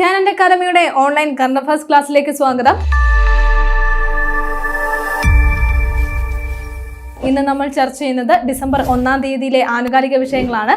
Talent അക്കാദമിയുടെ online current affairs ക്ലാസ്സിലേക്ക് സ്വാഗതം. ഇന്ന് നമ്മൾ ചർച്ച ചെയ്യുന്നത് ഡിസംബർ ഒന്നാം തീയതിയിലെ ആനുകാലിക വിഷയങ്ങളാണ്.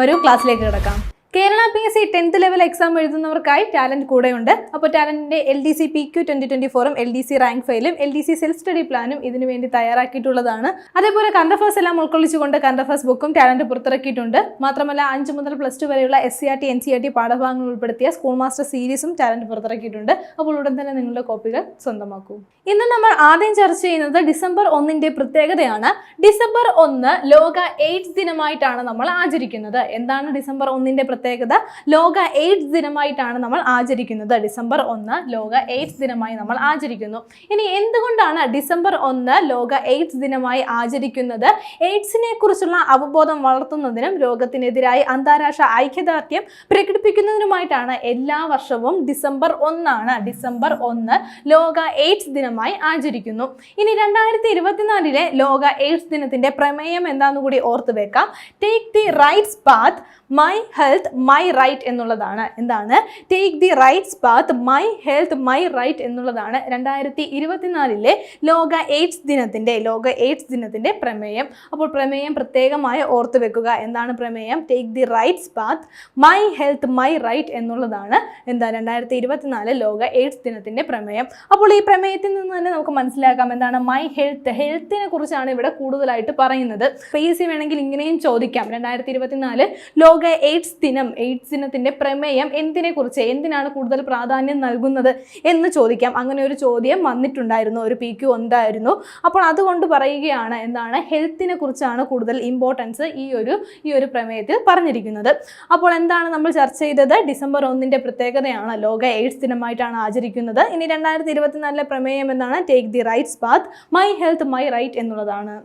വരൂ ക്ലാസ്സിലേക്ക് കിടക്കാം. Kerala P S C tenth level exam എഴുതുന്നവർക്കായി talent കൂടെയുണ്ട്. അപ്പോൾ ടാലന്റിന്റെ L D C P Q twenty twenty ഫോറും എൽ ഡി സി റാങ്ക് ഫയലും L D C self study പ്ലാനും ഇതിനു വേണ്ടി തയ്യാറാക്കിയിട്ടുള്ളതാണ്. അതേപോലെ കണ്ടഫേഴ്സ് എല്ലാം ഉൾക്കൊള്ളിച്ചുകൊണ്ട് കണ്ടഫേഴ്സ് ബുക്കും ടാലന്റ് പുറത്തിറക്കിയിട്ടുണ്ട്. മാത്രമല്ല അഞ്ച് മുതൽ പ്ലസ് ടു വരെയുള്ള S C R T N C R T പാഠഭാഗങ്ങൾ ഉൾപ്പെടുത്തിയ സ്കൂൾ മാസ്റ്റർ സീരീസും ടാലന്റ് പുറത്തിറക്കിയിട്ടുണ്ട്. അപ്പോൾ ഉടൻ തന്നെ നിങ്ങളുടെ കോപ്പികൾ സ്വന്തമാക്കൂ. ഇന്ന് നമ്മൾ ആദ്യം ചർച്ച ചെയ്യുന്നത് ഡിസംബർ ഒന്നിന്റെ പ്രത്യേകതയാണ്. ഡിസംബർ ഒന്ന് ലോക എയ്ഡ്സ് ദിനമായിട്ടാണ് നമ്മൾ ആചരിക്കുന്നത്. എന്താണ് ഡിസംബർ ഒന്നിന്റെ പ്രത്യേകത? ലോക എയ്ഡ്സ് ദിനമായിട്ടാണ് നമ്മൾ ആചരിക്കുന്നത്. ഡിസംബർ ഒന്ന് ലോക എയ്ഡ്സ് ദിനമായി നമ്മൾ ആചരിക്കുന്നു. ഇനി എന്തുകൊണ്ടാണ് ഡിസംബർ ഒന്ന് ലോക എയ്ഡ്സ് ദിനമായി ആചരിക്കുന്നത്? എയ്ഡ്സിനെ കുറിച്ചുള്ള അവബോധം വളർത്തുന്നതിനും രോഗത്തിനെതിരായി അന്താരാഷ്ട്ര ഐക്യദാർഢ്യം പ്രകടിപ്പിക്കുന്നതിനുമായിട്ടാണ് എല്ലാ വർഷവും ഡിസംബർ ഒന്നാണ്. ഡിസംബർ ഒന്ന് ലോക എയ്ഡ്സ് ദിനമായി ആചരിക്കുന്നു. ഇനി രണ്ടായിരത്തി ഇരുപത്തിനാലിലെ ലോക എയ്ഡ്സ് ദിനത്തിന്റെ പ്രമേയം എന്താണെന്ന് കൂടി ഓർത്തു വെക്കാം. Take the rights path my health my right എന്നുള്ളതാണ്. എന്താണ്? Take the rights path my health my right എന്നുള്ളതാണ് രണ്ടായിരത്തി ഇരുപത്തിനാലിലെ ലോക എയ്ഡ്സ് ദിനത്തിന്റെ ലോക എയ്ഡ്സ് ദിനത്തിന്റെ പ്രമേയം. അപ്പോൾ പ്രമേയം പ്രത്യേകമായി ഓർത്തു വെക്കുക. എന്താണ് പ്രമേയം? Take the rights path my health my right എന്നുള്ളതാണ്. എന്താ? രണ്ടായിരത്തി ഇരുപത്തിനാല് ലോക എയ്ഡ്സ് ദിനത്തിന്റെ പ്രമേയം. അപ്പോൾ ഈ പ്രമേയത്തിൽ നിന്ന് തന്നെ നമുക്ക് മനസ്സിലാക്കാം എന്താണ് മൈ ഹെൽത്ത് ഹെൽത്തിനെ കുറിച്ചാണ് ഇവിടെ കൂടുതലായിട്ട് പറയുന്നത്. ഫേസ് വേണമെങ്കിൽ ഇങ്ങനെയും ചോദിക്കാം. രണ്ടായിരത്തി ഇരുപത്തിനാല് ലോക എയ്ഡ്സ് ദിനം എയ്ഡ്സ് ദിനത്തിന്റെ പ്രമേയം എന്തിനെ കുറിച്ച് എന്തിനാണ് കൂടുതൽ പ്രാധാന്യം നൽകുന്നത് എന്ന് ചോദിക്കാം. അങ്ങനെ ഒരു ചോദ്യം വന്നിട്ടുണ്ടായിരുന്നു ഒരു പി ക്യു ഉണ്ടായിരുന്നു. അപ്പോൾ അതുകൊണ്ട് പറയുകയാണ് എന്താണ് ഹെൽത്തിനെ കുറിച്ചാണ് കൂടുതൽ ഇമ്പോർട്ടൻസ് ഈ ഒരു ഈ ഒരു പ്രമേയത്തിൽ പറഞ്ഞിരിക്കുന്നത്. അപ്പോൾ എന്താണ് നമ്മൾ ചർച്ച ചെയ്തത്? ഡിസംബർ ഒന്നിന്റെ പ്രത്യേകതയാണ് ലോക എയ്ഡ്സ് ദിനമായിട്ടാണ് ആചരിക്കുന്നത്. ഇനി രണ്ടായിരത്തി ഇരുപത്തിനാലിലെ പ്രമേയം എന്നാണ് take the rights path my health my right എന്നുള്ളതാണ്.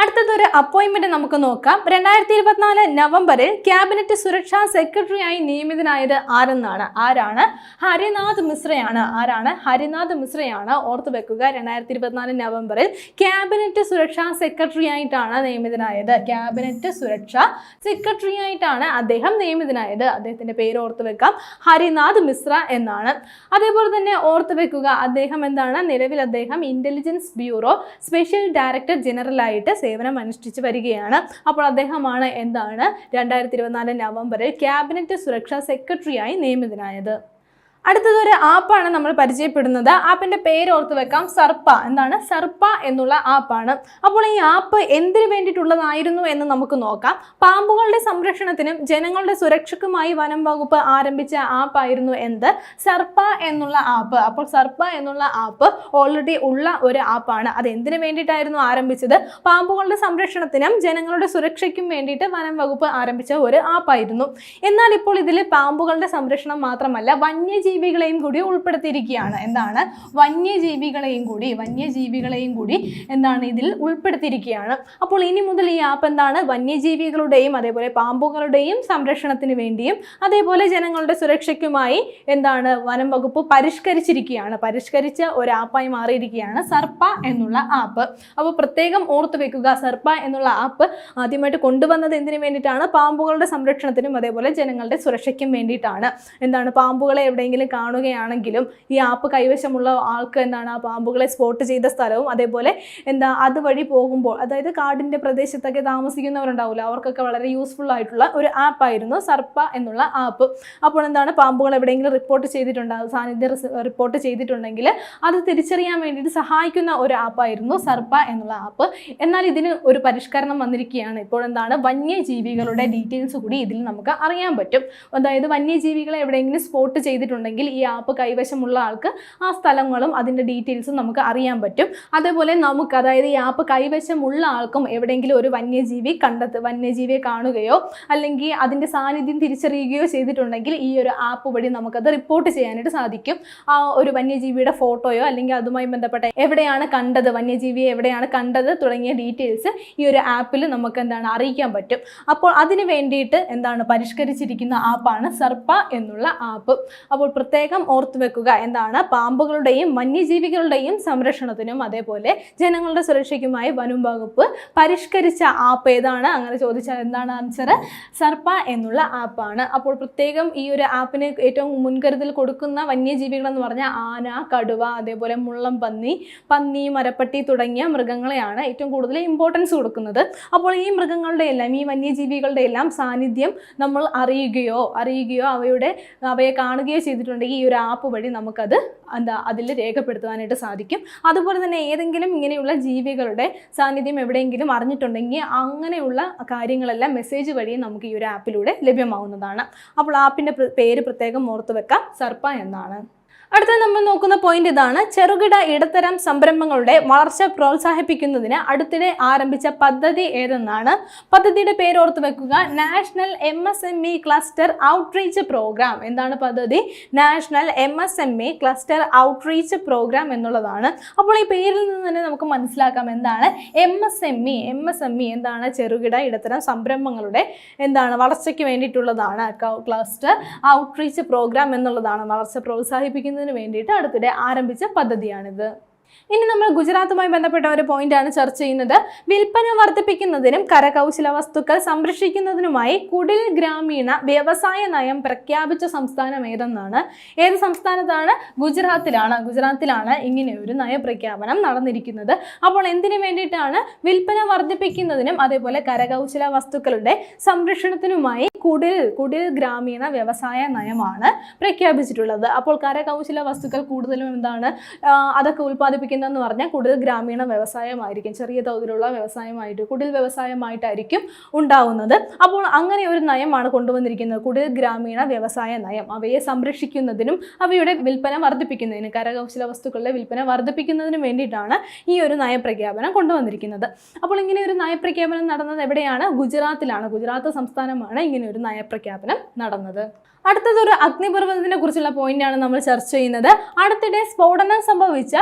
അടുത്തതൊരു അപ്പോയിന്റ്മെന്റ് നമുക്ക് നോക്കാം. രണ്ടായിരത്തി ഇരുപത്തിനാല് നവംബറിൽ ക്യാബിനറ്റ് സുരക്ഷാ സെക്രട്ടറിയായി നിയമിതനായത് ആരെന്നാണ്? ആരാണ്? ഹരിനാഥ് മിശ്രയാണ്. ആരാണ്? ഹരിനാഥ് മിശ്രയാണ്. ഓർത്തു വെക്കുക രണ്ടായിരത്തി ഇരുപത്തിനാല് നവംബറിൽ ക്യാബിനറ്റ് സുരക്ഷാ സെക്രട്ടറി ആയിട്ടാണ് നിയമിതനായത്. ക്യാബിനറ്റ് സുരക്ഷാ സെക്രട്ടറി ആയിട്ടാണ് അദ്ദേഹം നിയമിതനായത്. അദ്ദേഹത്തിന്റെ പേര് ഓർത്തു വെക്കാം. ഹരിനാഥ് മിശ്ര എന്നാണ്. അതേപോലെ തന്നെ ഓർത്തു വെക്കുക അദ്ദേഹം എന്താണ്? നിലവിൽ അദ്ദേഹം intelligence bureau special director general ആയിട്ട് സേവനം അനുഷ്ഠിച്ചു വരികയാണ്. അപ്പോൾ അദ്ദേഹമാണ് എന്താണ് രണ്ടായിരത്തി ഇരുപത്തിനാല് നവംബറിൽ ക്യാബിനറ്റ് സുരക്ഷാ സെക്രട്ടറിയായി നിയമിതനായത്. അടുത്തതൊരു ആപ്പാണ് നമ്മൾ പരിചയപ്പെടുന്നത്. ആപ്പിന്റെ പേര് ഓർത്ത് വെക്കാം. സർപ്പ. എന്താണ്? സർപ്പ എന്നുള്ള ആപ്പാണ്. അപ്പോൾ ഈ ആപ്പ് എന്തിനു വേണ്ടിയിട്ടുള്ളതായിരുന്നു എന്ന് നമുക്ക് നോക്കാം. പാമ്പുകളുടെ സംരക്ഷണത്തിനും ജനങ്ങളുടെ സുരക്ഷയ്ക്കുമായി വനം വകുപ്പ് ആരംഭിച്ച ആപ്പായിരുന്നു എന്ത്? സർപ്പ എന്നുള്ള ആപ്പ്. അപ്പോൾ സർപ്പ എന്നുള്ള ആപ്പ് ഓൾറെഡി ഉള്ള ഒരു ആപ്പാണ്. അത് എന്തിനു വേണ്ടിയിട്ടായിരുന്നു ആരംഭിച്ചത്? പാമ്പുകളുടെ സംരക്ഷണത്തിനും ജനങ്ങളുടെ സുരക്ഷയ്ക്കും വേണ്ടിയിട്ട് വനം വകുപ്പ് ആരംഭിച്ച ഒരു ആപ്പായിരുന്നു. എന്നാൽ ഇപ്പോൾ ഇതിൽ പാമ്പുകളുടെ സംരക്ഷണം മാത്രമല്ല വന്യജീവികളെയും കൂടി ഉൾപ്പെടുത്തിയിരിക്കുകയാണ്. എന്താണ്? വന്യജീവികളെയും കൂടി വന്യജീവികളെയും കൂടി എന്താണ് ഇതിൽ ഉൾപ്പെടുത്തിയിരിക്കുകയാണ്. അപ്പോൾ ഇനി മുതൽ ഈ ആപ്പ് എന്താണ്? വന്യജീവികളുടെയും അതേപോലെ പാമ്പുകളുടെയും സംരക്ഷണത്തിന് വേണ്ടിയും അതേപോലെ ജനങ്ങളുടെ സുരക്ഷയ്ക്കുമായി എന്താണ് വനം വകുപ്പ് പരിഷ്കരിച്ചിരിക്കുകയാണ്. പരിഷ്കരിച്ച ഒരു ആപ്പായി മാറിയിരിക്കുകയാണ് സർപ്പ എന്നുള്ള ആപ്പ് അപ്പോൾ പ്രത്യേകം ഓർത്തു വെക്കുക സർപ്പ എന്നുള്ള ആപ്പ് ആദ്യമായിട്ട് കൊണ്ടുവന്നത് എന്തിനു വേണ്ടിയിട്ടാണ്? പാമ്പുകളുടെ സംരക്ഷണത്തിനും അതേപോലെ ജനങ്ങളുടെ സുരക്ഷയ്ക്കും വേണ്ടിയിട്ടാണ്. എന്താണ്? പാമ്പുകളെ എവിടെയെങ്കിലും കാണുകയാണെങ്കിലും ഈ ആപ്പ് കൈവശമുള്ള ആൾക്ക് എന്താണ് ആ പാമ്പുകളെ സ്പോട്ട് ചെയ്ത സ്ഥലവും അതേപോലെ എന്താ അതുവഴി പോകുമ്പോൾ അതായത് കാടിന്റെ പ്രദേശത്തൊക്കെ താമസിക്കുന്നവരുണ്ടാവില്ല അവർക്കൊക്കെ വളരെ യൂസ്ഫുൾ ആയിട്ടുള്ള ഒരു ആപ്പായിരുന്നു സർപ്പ എന്നുള്ള ആപ്പ് അപ്പോൾ എന്താണ് പാമ്പുകൾ എവിടെയെങ്കിലും റിപ്പോർട്ട് ചെയ്തിട്ടുണ്ടാകും സാന്നിധ്യം റിപ്പോർട്ട് ചെയ്തിട്ടുണ്ടെങ്കിൽ അത് തിരിച്ചറിയാൻ വേണ്ടിയിട്ട് സഹായിക്കുന്ന ഒരു ആപ്പായിരുന്നു സർപ്പ എന്നുള്ള ആപ്പ് എന്നാൽ ഇതിന് ഒരു പരിഷ്കരണം വന്നിരിക്കുകയാണ്. ഇപ്പോൾ എന്താണ് വന്യജീവികളുടെ ഡീറ്റെയിൽസ് കൂടി ഇതിൽ നമുക്ക് അറിയാൻ പറ്റും. അതായത് വന്യജീവികളെ എവിടെയെങ്കിലും സ്പോട്ട് ചെയ്തിട്ടുണ്ടെങ്കിൽ ഈ ആപ്പ് കൈവശമുള്ള ആൾക്ക് ആ സ്ഥലങ്ങളും അതിന്റെ ഡീറ്റെയിൽസും നമുക്ക് അറിയാൻ പറ്റും. അതേപോലെ നമുക്ക് അതായത് ഈ ആപ്പ് കൈവശമുള്ള ആൾക്കും എവിടെയെങ്കിലും ഒരു വന്യജീവി കണ്ടെത്ത് വന്യജീവിയെ കാണുകയോ അല്ലെങ്കിൽ അതിന്റെ സാന്നിധ്യം തിരിച്ചറിയുകയോ ചെയ്തിട്ടുണ്ടെങ്കിൽ ഈ ഒരു ആപ്പ് വഴി നമുക്കത് റിപ്പോർട്ട് ചെയ്യാനായിട്ട് സാധിക്കും. ആ ഒരു വന്യജീവിയുടെ ഫോട്ടോയോ അല്ലെങ്കിൽ അതുമായി ബന്ധപ്പെട്ട എവിടെയാണ് കണ്ടത് വന്യജീവിയെ എവിടെയാണ് കണ്ടത് തുടങ്ങിയ ഡീറ്റെയിൽസ് ഈ ഒരു ആപ്പിൽ നമുക്ക് എന്താണ് അറിയിക്കാൻ പറ്റും. അപ്പോൾ അതിന് വേണ്ടിയിട്ട് എന്താണ് പരിഷ്കരിച്ചിരിക്കുന്ന ആപ്പാണ് സർപ്പ എന്നുള്ള ആപ്പ് അപ്പോൾ പ്രത്യേകം ഓർത്തു വെക്കുക. എന്താണ്? പാമ്പുകളുടെയും വന്യജീവികളുടെയും സംരക്ഷണത്തിനും അതേപോലെ ജനങ്ങളുടെ സുരക്ഷയ്ക്കുമായി വനം വകുപ്പ് പരിഷ്കരിച്ച ആപ്പ് ഏതാണ്? അങ്ങനെ ചോദിച്ചാൽ എന്താണ് ആൻസർ സർപ്പ എന്നുള്ള ആപ്പാണ് അപ്പോൾ പ്രത്യേകം ഈ ഒരു ആപ്പിന് ഏറ്റവും മുൻകരുതൽ കൊടുക്കുന്ന വന്യജീവികൾ എന്ന് പറഞ്ഞാൽ ആന കടുവ അതേപോലെ മുള്ളം പന്നി പന്നി മരപ്പട്ടി തുടങ്ങിയ മൃഗങ്ങളെയാണ് ഏറ്റവും കൂടുതൽ ഇമ്പോർട്ടൻസ് കൊടുക്കുന്നത്. അപ്പോൾ ഈ മൃഗങ്ങളുടെ എല്ലാം ഈ വന്യജീവികളുടെ എല്ലാം സാന്നിധ്യം നമ്മൾ അറിയുകയോ അറിയുകയോ അവയുടെ അവയെ കാണുകയോ ചെയ്തിട്ടുണ്ടെങ്കിൽ ഈ ഒരു ആപ്പ് വഴി നമുക്കത് എന്താ അതിൽ രേഖപ്പെടുത്തുവാനായിട്ട് സാധിക്കും. അതുപോലെ തന്നെ ഏതെങ്കിലും ഇങ്ങനെയുള്ള ജീവികളുടെ സാന്നിധ്യം എവിടെയെങ്കിലും അറിഞ്ഞിട്ടുണ്ടെങ്കിൽ അങ്ങനെയുള്ള കാര്യങ്ങളെല്ലാം മെസ്സേജ് വഴി നമുക്ക് ഈ ഒരു ആപ്പിലൂടെ ലഭ്യമാവുന്നതാണ്. അപ്പോൾ ആപ്പിന്റെ പേര് പ്രത്യേകം ഓർത്ത് വെക്കാം. സർപ്പ എന്നാണ്. അടുത്ത നമ്മൾ നോക്കുന്ന പോയിന്റ് ഇതാണ്. ചെറുകിട ഇടത്തരം സംരംഭങ്ങളുടെ വളർച്ച പ്രോത്സാഹിപ്പിക്കുന്നതിന് അടുത്തിടെ ആരംഭിച്ച പദ്ധതി ഏതെന്നാണ്? പദ്ധതിയുടെ പേര് ഓർത്ത് വെക്കുക. National M S M E cluster outreach programme എന്താണ് പദ്ധതി? National M S M E cluster outreach programme എന്നുള്ളതാണ്. അപ്പോൾ ഈ പേരിൽ നിന്ന് തന്നെ നമുക്ക് മനസ്സിലാക്കാം എന്താണ് M S M E M S M E എന്താണ്? ചെറുകിട ഇടത്തരം സംരംഭങ്ങളുടെ എന്താണ് വളർച്ചയ്ക്ക് വേണ്ടിയിട്ടുള്ളതാണ്. ക്ലസ്റ്റർ ഔട്ട്റീച്ച് പ്രോഗ്രാം എന്നുള്ളതാണ് വളർച്ച പ്രോത്സാഹിപ്പിക്കുന്നത്. ചെയ്യുന്നതിന് വേണ്ടിയിട്ട് അടുത്തിടെ ആരംഭിച്ച പദ്ധതിയാണിത്. ഇനി നമ്മൾ ഗുജറാത്തുമായി ബന്ധപ്പെട്ട ഒരു പോയിന്റാണ് ചർച്ച ചെയ്യുന്നത്. വിൽപ്പന വർദ്ധിപ്പിക്കുന്നതിനും കരകൗശല വസ്തുക്കൾ സംരക്ഷിക്കുന്നതിനുമായി കുടിൽ ഗ്രാമീണ വ്യവസായ നയം പ്രഖ്യാപിച്ച സംസ്ഥാനം ഏതെന്നാണ്? ഏത് സംസ്ഥാനത്താണ്? ഗുജറാത്തിലാണ്. ഗുജറാത്തിലാണ് ഇങ്ങനെ ഒരു നയപ്രഖ്യാപനം നടന്നിരിക്കുന്നത്. അപ്പോൾ എന്തിനു വേണ്ടിയിട്ടാണ് വിൽപ്പന വർദ്ധിപ്പിക്കുന്നതിനും അതേപോലെ കരകൗശല വസ്തുക്കളുടെ സംരക്ഷണത്തിനുമായി കുടിൽ കുടിൽ ഗ്രാമീണ വ്യവസായ നയമാണ് പ്രഖ്യാപിച്ചിട്ടുള്ളത്. അപ്പോൾ കരകൗശല വസ്തുക്കൾ കൂടുതലും എന്താണ്? അതൊക്കെ അതൊക്കെ ഉൽപ്പാദിപ്പിക്കുന്നതെന്ന് പറഞ്ഞാൽ കൂടുതൽ ഗ്രാമീണ വ്യവസായമായിരിക്കും ചെറിയ തോതിലുള്ള വ്യവസായമായിട്ട് കുടിൽ വ്യവസായമായിട്ടായിരിക്കും ഉണ്ടാവുന്നത്. അപ്പോൾ അങ്ങനെ ഒരു നയമാണ് കൊണ്ടുവന്നിരിക്കുന്നത് കുടിൽ ഗ്രാമീണ വ്യവസായ നയം. അവയെ സംരക്ഷിക്കുന്നതിനും അവയുടെ വിൽപ്പന വർദ്ധിപ്പിക്കുന്നതിനും കരകൗശല വസ്തുക്കളുടെ വിൽപ്പന വർദ്ധിപ്പിക്കുന്നതിനും വേണ്ടിയിട്ടാണ് ഈ ഒരു നയപ്രഖ്യാപനം കൊണ്ടുവന്നിരിക്കുന്നത്. അപ്പോൾ ഇങ്ങനെ ഒരു നയപ്രഖ്യാപനം നടന്നത് എവിടെയാണ്? ഗുജറാത്തിലാണ്. ഗുജറാത്ത് സംസ്ഥാനമാണ് ഇങ്ങനെ ഒരു നയപ്രഖ്യാപനം നടന്നത്. അടുത്തത് ഒരു അഗ്നിപർവതത്തിനെ കുറിച്ചുള്ള പോയിന്റാണ് നമ്മൾ ചർച്ച ചെയ്യുന്നത്. അടുത്തിടെ സ്ഫോടനം സംഭവിച്ച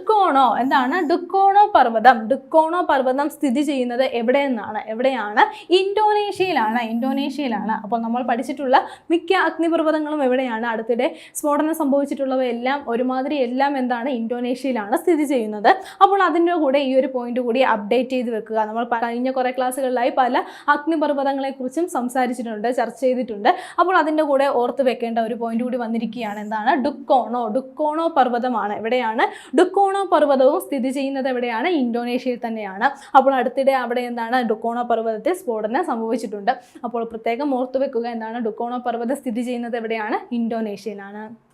ഡുക്കോണോ? എന്താണ്? ഡുക്കോണോ പർവതം. ഡുക്കോണോ പർവതം സ്ഥിതി ചെയ്യുന്നത് എവിടെ നിന്നാണ് എവിടെയാണ്? ഇൻഡോനേഷ്യയിലാണ് ഇൻഡോനേഷ്യയിലാണ് അപ്പോൾ നമ്മൾ പഠിച്ചിട്ടുള്ള മിക്ക അഗ്നിപർവതങ്ങളും എവിടെയാണ്? അടുത്തിടെ സ്ഫോടനം സംഭവിച്ചിട്ടുള്ളവയെല്ലാം ഒരുമാതിരി എല്ലാം എന്താണ്? ഇൻഡോനേഷ്യയിലാണ് സ്ഥിതി ചെയ്യുന്നത്. അപ്പോൾ അതിന്റെ കൂടെ ഈ ഒരു പോയിന്റ് കൂടി അപ്ഡേറ്റ് ചെയ്ത് വെക്കുക. നമ്മൾ കഴിഞ്ഞ കുറേ ക്ലാസ്സുകളിലായി പല അഗ്നിപർവതങ്ങളെക്കുറിച്ചും സംസാരിച്ചിട്ടുണ്ട് ചർച്ച ചെയ്തിട്ടുണ്ട്. അപ്പോൾ അതിന്റെ കൂടെ ഓർത്ത് വെക്കേണ്ട ഒരു പോയിന്റ് കൂടി വന്നിരിക്കുകയാണ്. എന്താണ്? ഡുക്കോണോ? ഡുക്കോണോ പർവതമാണ്. എവിടെയാണ്? ഡുക്കോണോ പർവതവും സ്ഥിതി ചെയ്യുന്നത് എവിടെയാണ്? ഇന്തോനേഷ്യയിൽ തന്നെയാണ്. അപ്പോൾ അടുത്തിടെ അവിടെ എന്താണ്? ഡുക്കോണോ പർവതത്തിൽ സ്ഫോടനം സംഭവിച്ചിട്ടുണ്ട്. അപ്പോൾ പ്രത്യേകം ഓർത്തുവെക്കുക എന്താണ്? ഡുക്കോണോ പർവതം സ്ഥിതി ചെയ്യുന്നത് എവിടെയാണ്? ഇന്തോനേഷ്യയിലാണ്.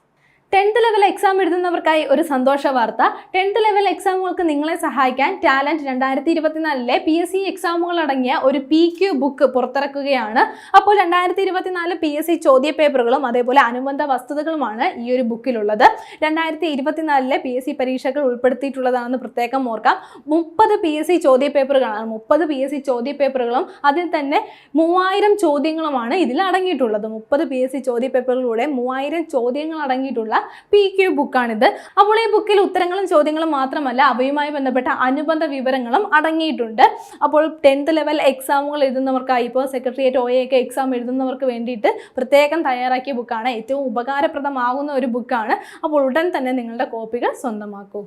ടെൻത്ത് ലെവൽ എക്സാം എഴുതുന്നവർക്കായി ഒരു സന്തോഷ വാർത്ത. ടെൻത്ത് ലെവൽ എക്സാമുകൾക്ക് നിങ്ങളെ സഹായിക്കാൻ ടാലന്റ് രണ്ടായിരത്തി ഇരുപത്തിനാലിലെ പി എസ് സി എക്സാമുകൾ അടങ്ങിയ ഒരു പി ക്യു ബുക്ക് പുറത്തിറക്കുകയാണ്. അപ്പോൾ രണ്ടായിരത്തി ഇരുപത്തിനാല് പി എസ് സി ചോദ്യ പേപ്പറുകളും അതേപോലെ അനുബന്ധ വസ്തുതകളുമാണ് ഈ ഒരു ബുക്കിലുള്ളത് രണ്ടായിരത്തി ഇരുപത്തിനാലിലെ പി എസ് സി പരീക്ഷകൾ ഉൾപ്പെടുത്തിയിട്ടുള്ളതാണെന്ന് പ്രത്യേകം ഓർക്കാം. മുപ്പത് പി എസ് സി ചോദ്യ പേപ്പറുകളാണ്. മുപ്പത് പി എസ് സി ചോദ്യ പേപ്പറുകളും അതിൽ തന്നെ മൂവായിരം ചോദ്യങ്ങളുമാണ് ഇതിൽ അടങ്ങിയിട്ടുള്ളത്. മുപ്പത് പി എസ് സി ചോദ്യ പേപ്പറുകളിലൂടെ മൂവായിരം ചോദ്യങ്ങൾ അടങ്ങിയിട്ടുള്ള പി ക്യു ബുക്കാണിത്. അപ്പോൾ ഈ ബുക്കിൽ ഉത്തരങ്ങളും ചോദ്യങ്ങളും മാത്രമല്ല അവയുമായി ബന്ധപ്പെട്ട അനുബന്ധ വിവരങ്ങളും അടങ്ങിയിട്ടുണ്ട്. അപ്പോൾ ടെൻത്ത് ലെവൽ എക്സാമുകൾ എഴുതുന്നവർക്കായി ഇപ്പോൾ സെക്രട്ടേറിയറ്റ് ഒ ഒക്കെ എക്സാം എഴുതുന്നവർക്ക് വേണ്ടിയിട്ട് പ്രത്യേകം തയ്യാറാക്കിയ ബുക്കാണ്. ഏറ്റവും ഉപകാരപ്രദമാകുന്ന ഒരു ബുക്കാണ്. അപ്പോൾ ഉടൻ തന്നെ നിങ്ങളുടെ കോപ്പികൾ സ്വന്തമാക്കൂ.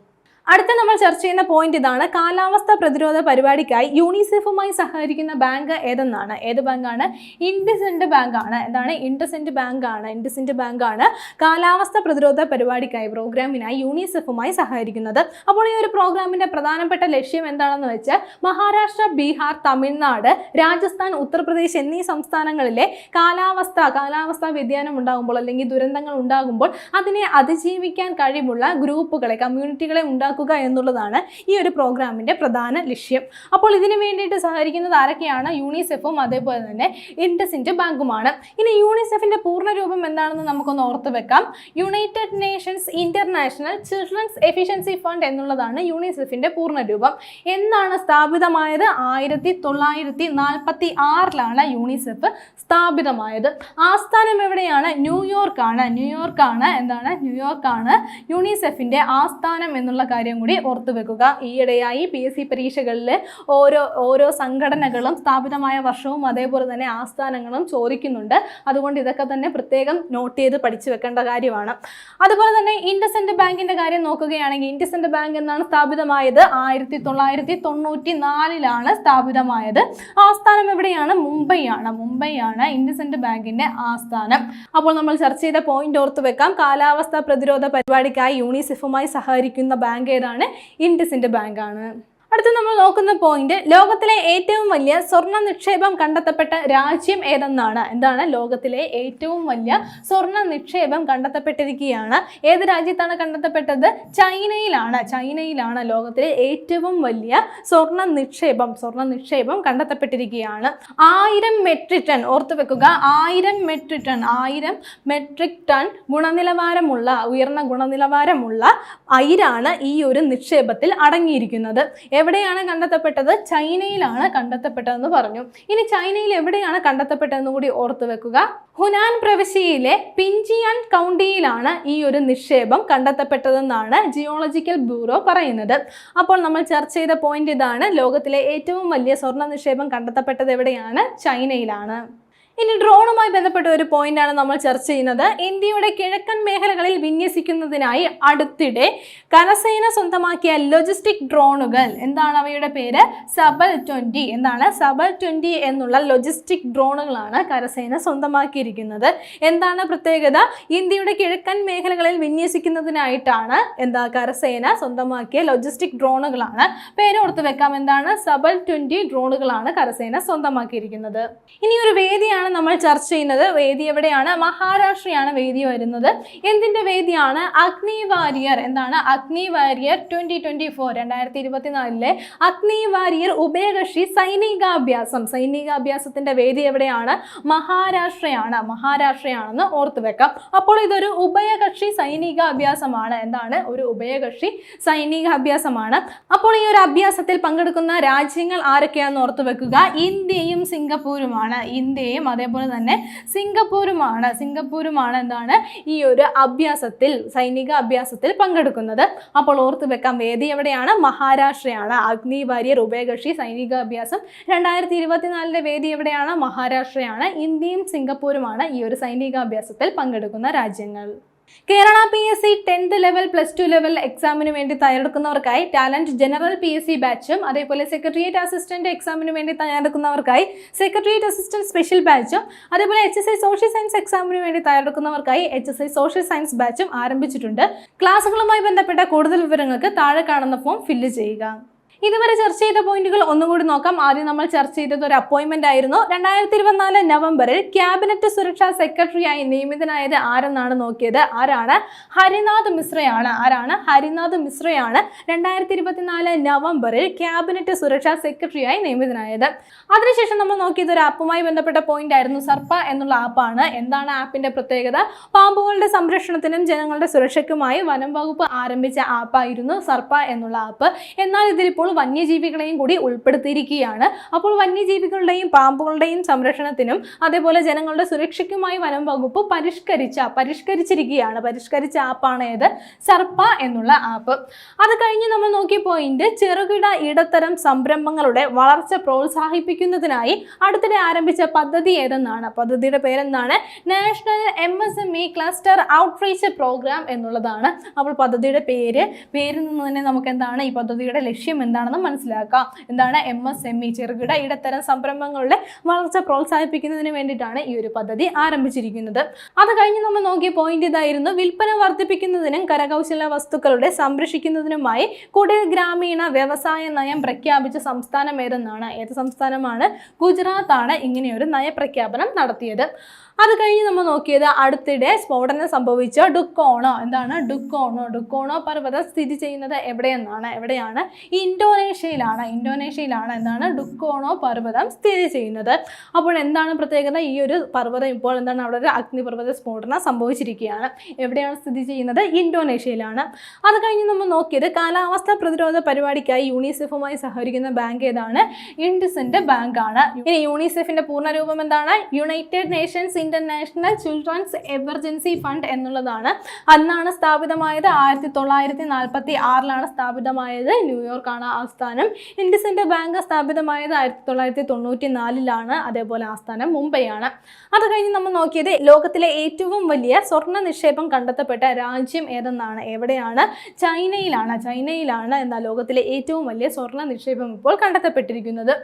അടുത്ത നമ്മൾ ചർച്ച ചെയ്യുന്ന പോയിന്റ് ഇതാണ്. കാലാവസ്ഥ പ്രതിരോധ പരിപാടിക്കായി യൂണിസെഫുമായി സഹകരിക്കുന്ന ബാങ്ക് ഏതെന്നാണ്? ഏത് ബാങ്കാണ്? ഇൻഡസെൻഡ് ബാങ്കാണ്. എന്താണ്? ഇൻഡസെൻഡ് ബാങ്കാണ്. ഇൻഡസെൻഡ് ബാങ്കാണ് കാലാവസ്ഥ പ്രതിരോധ പരിപാടിക്കായി പ്രോഗ്രാമിനായി യൂണിസെഫുമായി സഹകരിക്കുന്നത്. അപ്പോൾ ഈ ഒരു പ്രോഗ്രാമിന്റെ പ്രധാനപ്പെട്ട ലക്ഷ്യം എന്താണെന്ന് വെച്ചാൽ മഹാരാഷ്ട്ര ബീഹാർ തമിഴ്നാട് രാജസ്ഥാൻ ഉത്തർപ്രദേശ് എന്നീ സംസ്ഥാനങ്ങളിലെ കാലാവസ്ഥ കാലാവസ്ഥാ വ്യതിയാനം ഉണ്ടാകുമ്പോൾ അല്ലെങ്കിൽ ദുരന്തങ്ങൾ ഉണ്ടാകുമ്പോൾ അതിനെ അതിജീവിക്കാൻ കഴിവുള്ള ഗ്രൂപ്പുകളെ കമ്മ്യൂണിറ്റികളെ ഉണ്ടാക്കുക എന്നുള്ളതാണ് ഈ ഒരു പ്രോഗ്രാമിന്റെ പ്രധാന ലക്ഷ്യം. അപ്പോൾ ഇതിനു വേണ്ടിയിട്ട് സഹകരിക്കുന്നത് ആരൊക്കെയാണ്? യൂണിസെഫും അതേപോലെ തന്നെ ഇൻഡസിന്റെ ബാങ്കുമാണ്. ഇനി യൂണിസെഫിന്റെ പൂർണ രൂപം എന്താണെന്ന് നമുക്കൊന്ന് ഓർത്ത് വെക്കാം. United Nations International Children's efficiency fund എന്നുള്ളതാണ് യൂണിസെഫിന്റെ പൂർണ രൂപം എന്നാണ് സ്ഥാപിതമായത്? ആയിരത്തി തൊള്ളായിരത്തി നാൽപ്പത്തി ആറിലാണ് യൂണിസെഫ് സ്ഥാപിതമായത്. ആസ്ഥാനം എവിടെയാണ്? ന്യൂയോർക്കാണ്. ന്യൂയോർക്കാണ്. എന്താണ്? ന്യൂയോർക്കാണ് യൂണിസെഫിന്റെ ആസ്ഥാനം എന്നുള്ള കാര്യം കാര്യം കൂടി ഓർത്തു വെക്കുക. ഈയിടെയായി പി എസ് സി പരീക്ഷകളിൽ ഓരോ ഓരോ സംഘടനകളും സ്ഥാപിതമായ വർഷവും അതേപോലെ തന്നെ ആസ്ഥാനങ്ങളും ചോദിക്കുന്നുണ്ട്. അതുകൊണ്ട് ഇതൊക്കെ തന്നെ പ്രത്യേകം നോട്ട് ചെയ്ത് പഠിച്ചു വെക്കേണ്ട കാര്യമാണ്. അതുപോലെ തന്നെ ഇൻഡസെൻഡ് ബാങ്കിന്റെ കാര്യം നോക്കുകയാണെങ്കിൽ ഇൻഡസെൻഡ് ബാങ്ക് എന്നാണ് സ്ഥാപിതമായത്. ആയിരത്തി തൊള്ളായിരത്തി തൊണ്ണൂറ്റി നാലിലാണ് സ്ഥാപിതമായത്. ആസ്ഥാനം എവിടെയാണ്? മുംബൈയാണ്. മുംബൈയാണ് ഇൻഡസെൻഡ് ബാങ്കിന്റെ ആസ്ഥാനം. അപ്പോൾ നമ്മൾ ചർച്ച ചെയ്ത പോയിന്റ് ഓർത്ത് വെക്കാം. കാലാവസ്ഥ പ്രതിരോധ പരിപാടിക്കായി യൂണിസെഫുമായി സഹകരിക്കുന്ന ബാങ്ക് ഏതാണ്? ഇൻഡസിന്റെ ബാങ്കാണ്. അടുത്ത നമ്മൾ നോക്കുന്ന പോയിന്റ് ലോകത്തിലെ ഏറ്റവും വലിയ സ്വർണ നിക്ഷേപം കണ്ടെത്തപ്പെട്ട രാജ്യം ഏതെന്നാണ്? എന്താണ്? ലോകത്തിലെ ഏറ്റവും വലിയ സ്വർണ നിക്ഷേപം കണ്ടെത്തപ്പെട്ടിരിക്കുകയാണ്. ഏത് രാജ്യത്താണ് കണ്ടെത്തപ്പെട്ടത്? ചൈനയിലാണ്. ചൈനയിലാണ് ലോകത്തിലെ ഏറ്റവും വലിയ സ്വർണ നിക്ഷേപം സ്വർണ നിക്ഷേപം കണ്ടെത്തപ്പെട്ടിരിക്കുകയാണ്. ആയിരം മെട്രിക് ടൺ ഓർത്തു വെക്കുക. ആയിരം മെട്രിക് ടൺ ആയിരം മെട്രിക് ടൺ ഗുണനിലവാരമുള്ള ഉയർന്ന ഗുണനിലവാരമുള്ള അയിരാണ് ഈ ഒരു നിക്ഷേപത്തിൽ അടങ്ങിയിരിക്കുന്നത്. എവിടെയാണ് കണ്ടെത്തപ്പെട്ടത്? ചൈനയിലാണ് കണ്ടെത്തപ്പെട്ടതെന്ന് പറഞ്ഞു. ഇനി ചൈനയിൽ എവിടെയാണ് കണ്ടെത്തപ്പെട്ടതെന്ന് കൂടി ഓർത്തു വെക്കുക. ഹുനാൻ പ്രവിശ്യയിലെ പിഞ്ചിയാൻ കൗണ്ടിയിലാണ് ഈ ഒരു നിക്ഷേപം കണ്ടെത്തപ്പെട്ടതെന്നാണ് ജിയോളജിക്കൽ ബ്യൂറോ പറയുന്നത്. അപ്പോൾ നമ്മൾ ചർച്ച ചെയ്ത പോയിന്റ് ഇതാണ്. ലോകത്തിലെ ഏറ്റവും വലിയ സ്വർണ നിക്ഷേപം കണ്ടെത്തപ്പെട്ടത് എവിടെയാണ്? ചൈനയിലാണ്. ഇനി ഡ്രോണുമായി ബന്ധപ്പെട്ട ഒരു പോയിന്റാണ് നമ്മൾ ചർച്ച ചെയ്യുന്നത്. ഇന്ത്യയുടെ കിഴക്കൻ മേഖലകളിൽ വിന്യസിക്കുന്നതിനായി അടുത്തിടെ കരസേന സ്വന്തമാക്കിയ ലോജിസ്റ്റിക് ഡ്രോണുകൾ എന്താണ് അവയുടെ പേര്? സബൽ ട്വന്റി എന്താണ്? സബൽ ട്വന്റി എന്നുള്ള ലോജിസ്റ്റിക് ഡ്രോണുകളാണ് കരസേന സ്വന്തമാക്കിയിരിക്കുന്നത്. എന്താണ് പ്രത്യേകത? ഇന്ത്യയുടെ കിഴക്കൻ മേഖലകളിൽ വിന്യസിക്കുന്നതിനായിട്ടാണ് എന്താ കരസേന സ്വന്തമാക്കിയ ലോജിസ്റ്റിക് ഡ്രോണുകളാണ് പേരോർത്ത് വെക്കാം. എന്താണ്? സബൽ ട്വന്റി ഡ്രോണുകളാണ് കരസേന സ്വന്തമാക്കിയിരിക്കുന്നത്. ഇനി ഒരു വേദിയാണ് നമ്മൾ ചർച്ച ചെയ്യുന്നത് വേദി എവിടെയാണ്? മഹാരാഷ്ട്രയാണ് വേദി വരുന്നത്. എന്തിന്റെ വേദിയാണ്? അഗ്നി വാരിയർ. എന്താണ്? അഗ്നി വാരിയർ ട്വന്റി ട്വന്റി ഫോർ രണ്ടായിരത്തി ഇരുപത്തിനാലിലെ അഗ്നി വാരിയർ ഉഭയകക്ഷി സൈനികാഭ്യാസം. സൈനികാഭ്യാസത്തിന്റെ വേദി എവിടെയാണ്? മഹാരാഷ്ട്രയാണ്. മഹാരാഷ്ട്രയാണെന്ന് ഓർത്തു വെക്കാം. അപ്പോൾ ഇതൊരു ഉഭയകക്ഷി സൈനികാഭ്യാസമാണ്. എന്താണ്? ഒരു ഉഭയകക്ഷി സൈനികാഭ്യാസമാണ്. അപ്പോൾ ഈ ഒരു അഭ്യാസത്തിൽ പങ്കെടുക്കുന്ന രാജ്യങ്ങൾ ആരൊക്കെയാണെന്ന് ഓർത്തു വെക്കുക? ഇന്ത്യയും സിംഗപ്പൂരുമാണ്. ഇന്ത്യയും അതേപോലെ തന്നെ സിംഗപ്പൂരുമാണ്. സിംഗപ്പൂരുമാണ് എന്താണ്? ഈ ഒരു അഭ്യാസത്തിൽ സൈനിക അഭ്യാസത്തിൽ പങ്കെടുക്കുന്നത്. അപ്പോൾ ഓർത്ത് വെക്കാം വേദി എവിടെയാണ്? മഹാരാഷ്ട്രയാണ്. അഗ്നി വാര്യർ ഉഭയകക്ഷി സൈനിക അഭ്യാസം. രണ്ടായിരത്തി ഇരുപത്തിനാലിലെ വേദി എവിടെയാണ്? മഹാരാഷ്ട്രയാണ്. ഇന്ത്യയും സിംഗപ്പൂരുമാണ് ഈ ഒരു സൈനികാഭ്യാസത്തിൽ പങ്കെടുക്കുന്ന രാജ്യങ്ങൾ. Kerala P S C tenth level plus two level എക്സാമിന് വേണ്ടി തയ്യാറെടുക്കുന്നവർക്കായി talent general P S C ബാച്ചും അതേപോലെ സെക്രട്ടേറിയറ്റ് അസിസ്റ്റന്റ് എക്സാമിന് വേണ്ടി തയ്യാറെടുക്കുന്നവർക്കായി സെക്രട്ടേറിയറ്റ് അസിസ്റ്റന്റ് സ്പെഷ്യൽ ബാച്ചും അതേപോലെ H S I social science എക്സാമിന് വേണ്ടി തയ്യാറെടുക്കുന്നവർക്കായി H S I social science ബാച്ചും ആരംഭിച്ചിട്ടുണ്ട്. ക്ലാസ്സുകളുമായി ബന്ധപ്പെട്ട കൂടുതൽ വിവരങ്ങൾക്ക് താഴെ കാണുന്ന ഫോം ഫില്ല് ചെയ്യുക. ഇതുവരെ ചർച്ച ചെയ്ത പോയിന്റുകൾ ഒന്നുകൂടി നോക്കാം. ആദ്യം നമ്മൾ ചർച്ച ചെയ്തത് ഒരു അപ്പോയിന്റ്മെന്റ് ആയിരുന്നു. രണ്ടായിരത്തി ഇരുപത്തിനാല് നവംബറിൽ ക്യാബിനറ്റ് സുരക്ഷാ സെക്രട്ടറിയായി നിയമിതനായത് ആരെന്നാണ് നോക്കിയത്? ആരാണ്? ഹരിനാഥ് മിശ്രയാണ്. ആരാണ്? ഹരിനാഥ് മിശ്രയാണ് രണ്ടായിരത്തി ഇരുപത്തിനാല് നവംബറിൽ ക്യാബിനറ്റ് സുരക്ഷാ സെക്രട്ടറിയായി നിയമിതനായത്. അതിനുശേഷം നമ്മൾ നോക്കിയത് ഒരു ആപ്പുമായി ബന്ധപ്പെട്ട പോയിന്റ് ആയിരുന്നു സർപ്പ എന്നുള്ള ആപ്പാണ് എന്താണ് ആപ്പിന്റെ പ്രത്യേകത? പാമ്പുകളുടെ സംരക്ഷണത്തിനും ജനങ്ങളുടെ സുരക്ഷയ്ക്കുമായി വനം വകുപ്പ് ആരംഭിച്ച ആപ്പായിരുന്നു സർപ്പ എന്നുള്ള ആപ്പ് എന്നാൽ ഇതിലിപ്പോൾ വന്യജീവികളെയും കൂടി ഉൾപ്പെടുത്തിയിരിക്കുകയാണ്. അപ്പോൾ വന്യജീവികളുടെയും പാമ്പുകളുടെയും സംരക്ഷണത്തിനും അതേപോലെ ജനങ്ങളുടെ സുരക്ഷയ്ക്കുമായി വനം വകുപ്പ് പരിഷ്കരിച്ച പരിഷ്കരിച്ചിരിക്കുകയാണ്. പരിഷ്കരിച്ച ആപ്പാണ് ഏത്? സർപ്പ എന്നുള്ള ആപ്പ് അത് കഴിഞ്ഞ് നമ്മൾ നോക്കിയ പോയിന്റ് ചെറുകിട ഇടത്തരം സംരംഭങ്ങളുടെ വളർച്ച പ്രോത്സാഹിപ്പിക്കുന്നതിനായി അടുത്തിടെ ആരംഭിച്ച പദ്ധതി ഏതെന്നാണ്? പദ്ധതിയുടെ പേരെന്താണ്? National M S M E cluster outreach programme എന്നുള്ളതാണ്. അപ്പോൾ പദ്ധതിയുടെ പേര് പേരിൽ നിന്ന് തന്നെ നമുക്ക് എന്താണ് ഈ പദ്ധതിയുടെ ലക്ഷ്യം എന്താണെന്ന് മനസ്സിലാക്കാം. എന്താണ് എം എസ് എം ഇ ചെറുകിട ഇടത്തരം സംരംഭങ്ങളുടെ വളർച്ച പ്രോത്സാഹിപ്പിക്കുന്നതിന് വേണ്ടിയിട്ടാണ് ഈ ഒരു പദ്ധതി ആരംഭിച്ചിരിക്കുന്നത്. അത് കഴിഞ്ഞ് നമ്മൾ നോക്കിയ പോയിന്റ് ഇതായിരുന്നു വിൽപ്പന വർദ്ധിപ്പിക്കുന്നതിനും കരകൗശല വസ്തുക്കളുടെ സംരക്ഷിക്കുന്നതിനുമായി കുടിൽ ഗ്രാമീണ വ്യവസായ നയം പ്രഖ്യാപിച്ച സംസ്ഥാനം ഏതെന്നാണ്? ഏത് സംസ്ഥാനമാണ്? ഗുജറാത്താണ് ഇങ്ങനെയൊരു നയപ്രഖ്യാപനം നടത്തിയത്. അത് കഴിഞ്ഞ് നമ്മൾ നോക്കിയത് അടുത്തിടെ സ്ഫോടനം സംഭവിച്ച ഡുക്കോണോ? എന്താണ്? ഡുക്കോണോ? ഡുക്കോണോ പർവതം സ്ഥിതി ചെയ്യുന്നത് എവിടെയെന്നാണ്? എവിടെയാണ്? ഇന്തോനേഷ്യയിലാണ്. ഇന്തോനേഷ്യയിലാണ് എന്താണ്? ഡുക്കോണോ പർവതം സ്ഥിതി ചെയ്യുന്നത്. അപ്പോൾ എന്താണ് പ്രത്യേകത? ഈ ഒരു പർവതം ഇപ്പോൾ എന്താണ്? അവിടെ ഒരു അഗ്നിപർവത സ്ഫോടനം സംഭവിച്ചിരിക്കുകയാണ്. എവിടെയാണ് സ്ഥിതി ചെയ്യുന്നത്? ഇന്തോനേഷ്യയിലാണ്. അത് കഴിഞ്ഞ് നമ്മൾ നോക്കിയത് കാലാവസ്ഥ പ്രതിരോധ പരിപാടിക്കായി യൂണിസെഫുമായി സഹകരിക്കുന്ന ബാങ്ക് ഏതാണ്? ഇൻഡിസിന്റെ ബാങ്ക് ആണ് ഇനി യൂണിസെഫിന്റെ പൂർണരൂപം എന്താണ്? United Nations International Children's Emergency Fund എന്നുള്ളതാണ്. അന്നാണ് സ്ഥാപിതമായത്. ആയിരത്തി തൊള്ളായിരത്തി നാൽപ്പത്തി ആറിലാണ് സ്ഥാപിതമായത് ന്യൂയോർക്കാണ് ആസ്ഥാനം ഇൻഡിസിന്റെ ബാങ്ക് സ്ഥാപിതമായത് ആയിരത്തി തൊള്ളായിരത്തി തൊണ്ണൂറ്റി നാലിലാണ് അതേപോലെ ആസ്ഥാനം മുംബൈയാണ്. അത് കഴിഞ്ഞ് നമ്മൾ നോക്കിയത് ലോകത്തിലെ ഏറ്റവും വലിയ സ്വർണ നിക്ഷേപം കണ്ടെത്തപ്പെട്ട രാജ്യം ഏതെന്നാണ്? എവിടെയാണ്? ചൈനയിലാണ്. ചൈനയിലാണ് എന്നാൽ ലോകത്തിലെ ഏറ്റവും വലിയ സ്വർണ നിക്ഷേപം ഇപ്പോൾ കണ്ടെത്തപ്പെട്ടിരിക്കുന്നത്.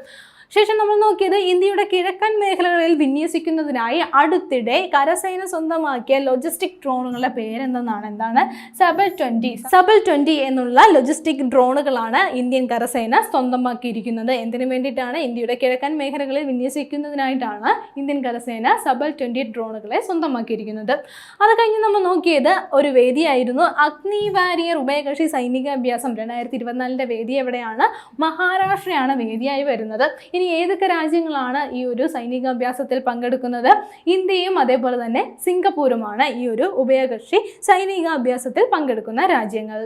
ശേഷം നമ്മൾ നോക്കിയത് ഇന്ത്യയുടെ കിഴക്കൻ മേഖലകളിൽ വിന്യസിക്കുന്നതിനായി അടുത്തിടെ കരസേന സ്വന്തമാക്കിയ ലോജിസ്റ്റിക് ഡ്രോണുകളുടെ പേരെന്തെന്നാണ്? എന്താണ്? സബൽ ട്വന്റി സബൽ ട്വന്റി എന്നുള്ള ലോജിസ്റ്റിക് ഡ്രോണുകളാണ് ഇന്ത്യൻ കരസേന സ്വന്തമാക്കിയിരിക്കുന്നത്. എന്തിനു വേണ്ടിയിട്ടാണ്? ഇന്ത്യയുടെ കിഴക്കൻ മേഖലകളിൽ വിന്യസിക്കുന്നതിനായിട്ടാണ് ഇന്ത്യൻ കരസേന സബൽ ട്വന്റി ഡ്രോണുകളെ സ്വന്തമാക്കിയിരിക്കുന്നത്. അത് കഴിഞ്ഞ് നമ്മൾ നോക്കിയത് ഒരു വേദിയായിരുന്നു. അഗ്നി വാരിയർ ഉഭയകക്ഷി സൈനിക അഭ്യാസം രണ്ടായിരത്തി ഇരുപത്തിനാലിന്റെ വേദി എവിടെയാണ്? മഹാരാഷ്ട്രയാണ് വേദിയായി വരുന്നത്. ഇനി ഏതൊക്കെ രാജ്യങ്ങളാണ് ഈ ഒരു സൈനികാഭ്യാസത്തിൽ പങ്കെടുക്കുന്നത്? ഇന്ത്യയും അതേപോലെ തന്നെ സിംഗപ്പൂരുമാണ് ഈ ഒരു ഉഭയകക്ഷി സൈനികാഭ്യാസത്തിൽ പങ്കെടുക്കുന്ന രാജ്യങ്ങൾ.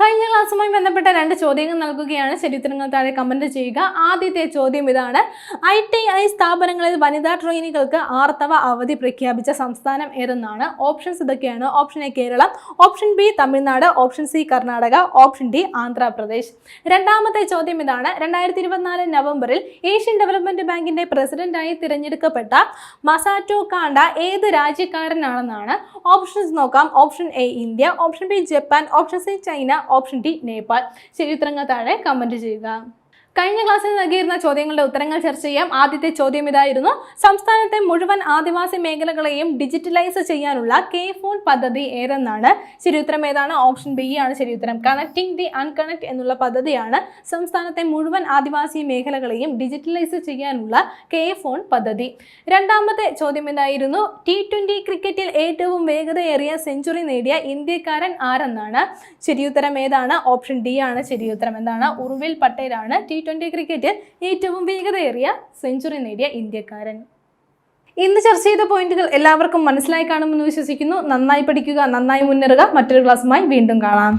കഴിഞ്ഞ ക്ലാസ്സുമായി ബന്ധപ്പെട്ട രണ്ട് ചോദ്യങ്ങൾ നൽകുകയാണ്. ചരിത്രങ്ങൾ താഴെ കമന്റ് ചെയ്യുക. ആദ്യത്തെ ചോദ്യം ഇതാണ്. ഐ ടി ഐ സ്ഥാപനങ്ങളിൽ വനിതാ ട്രെയിനികൾക്ക് ആർത്തവ അവധി പ്രഖ്യാപിച്ച സംസ്ഥാനം ഏതെന്നാണ്? ഓപ്ഷൻസ് ഇതൊക്കെയാണ്. Option A Kerala option B Tamil Nadu option C Karnataka option D Andhra Pradesh. രണ്ടാമത്തെ ചോദ്യം ഇതാണ്. രണ്ടായിരത്തി ഇരുപത്തിനാല് നവംബറിൽ ഏഷ്യൻ ഡെവലപ്മെന്റ് ബാങ്കിന്റെ പ്രസിഡന്റായി തിരഞ്ഞെടുക്കപ്പെട്ട മസാറ്റോ കാണ്ട ഏത് രാജ്യക്കാരനാണെന്നാണ്? ഓപ്ഷൻസ് നോക്കാം. Option A India option B Japan option C China option D Nepal. ശരി ഉത്തരങ്ങൾ താഴെ കമന്റ് ചെയ്യുക. കഴിഞ്ഞ ക്ലാസ്സിൽ നൽകിയിരുന്ന ചോദ്യങ്ങളുടെ ഉത്തരങ്ങൾ ചർച്ച ചെയ്യാം. ആദ്യത്തെ ചോദ്യം ഇതായിരുന്നു. സംസ്ഥാനത്തെ മുഴുവൻ ആദിവാസി മേഖലകളെയും ഡിജിറ്റലൈസ് ചെയ്യാനുള്ള കെ ഫോൺ പദ്ധതി ഏതെന്നാണ്? ശരിയുത്തരം ഏതാണ്? ഓപ്ഷൻ ബി ആണ് ശരിയുത്തരം കണക്ടിംഗ് ദി അൺകണക്ട് എന്നുള്ള പദ്ധതിയാണ് സംസ്ഥാനത്തെ മുഴുവൻ ആദിവാസി മേഖലകളെയും ഡിജിറ്റലൈസ് ചെയ്യാനുള്ള കെ ഫോൺ പദ്ധതി. രണ്ടാമത്തെ ചോദ്യം ഇതായിരുന്നു ടി ട്വന്റി ക്രിക്കറ്റിൽ ഏറ്റവും വേഗതയേറിയ സെഞ്ചുറി നേടിയ ഇന്ത്യക്കാരൻ ആരെന്നാണ്? ശരിയുത്തരം ഏതാണ്? ഓപ്ഷൻ ഡി ആണ് ശരിയുത്തരം എന്താണ്? ഉർവിൽ പട്ടേലാണ് ടി ട്വന്റി ക്രിക്കറ്റിൽ ഏറ്റവും വേഗതയേറിയ സെഞ്ചുറി നേടിയ ഇന്ത്യക്കാരൻ. ഇന്ന് ചർച്ച ചെയ്ത പോയിന്റുകൾ എല്ലാവർക്കും മനസ്സിലായി കാണുമെന്ന് വിശ്വസിക്കുന്നു. നന്നായി പഠിക്കുക നന്നായി മുന്നേറുക. മറ്റൊരു ക്ലാസ്സുമായി വീണ്ടും കാണാം.